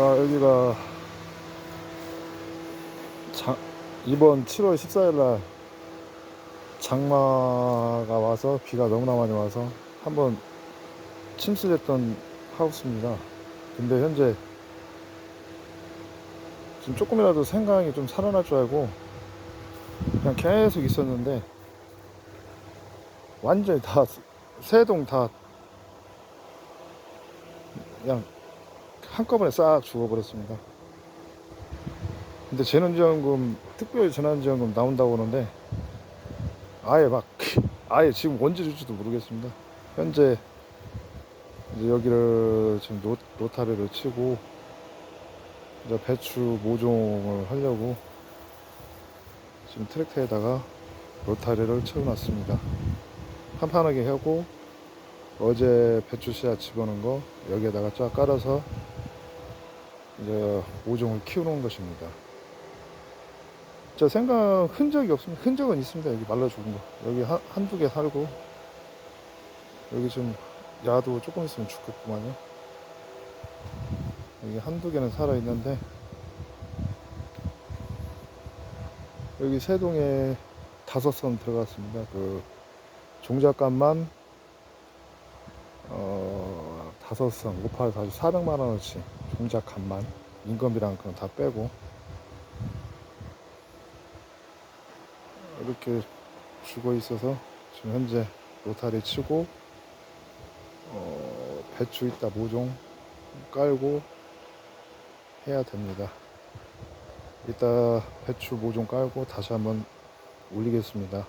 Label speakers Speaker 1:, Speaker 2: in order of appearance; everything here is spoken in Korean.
Speaker 1: 자 여기가 장, 이번 7월 14일 날 장마가 와서 비가 너무나 많이 와서 한번 침수됐던 하우스입니다. 근데 현재 지금 조금이라도 생강이 좀 살아날 줄 알고 그냥 계속 있었는데 완전히 다 세 동 다 그냥 한꺼번에 싹 죽어버렸습니다. 근데 재난지원금 특별 재난지원금 나온다고 그러는데 아예 막 아예 지금 언제 줄지도 모르겠습니다. 현재 여기를 지금 노, 노타리를 치고 이제 배추 모종을 하려고 지금 트랙터에다가 로타리를 채워놨습니다. 판판하게 하고 어제 배추 씨앗 집어넣은 거 여기에다가 쫙 깔아서 이제 모종을 키우는 것입니다. 저 생각 흔적이 없습니다. 흔적은 있습니다. 여기 말라 죽은 거. 여기 한, 한두 개 살고 여기 좀 야도 조금 있으면 죽겠구만요. 여기 한두 개는 살아 있는데 여기 세 동에 다섯 선 들어갔습니다. 그 종잣값만 어 다섯 선 곱하기 400만 원어치 종잣값만 인건비랑 그건 다 빼고 이렇게 죽어 있어서 지금 현재 로타리 치고 어 배추 있다 모종 깔고 해야 됩니다. 이따 배추 모종 깔고 다시 한번 올리겠습니다.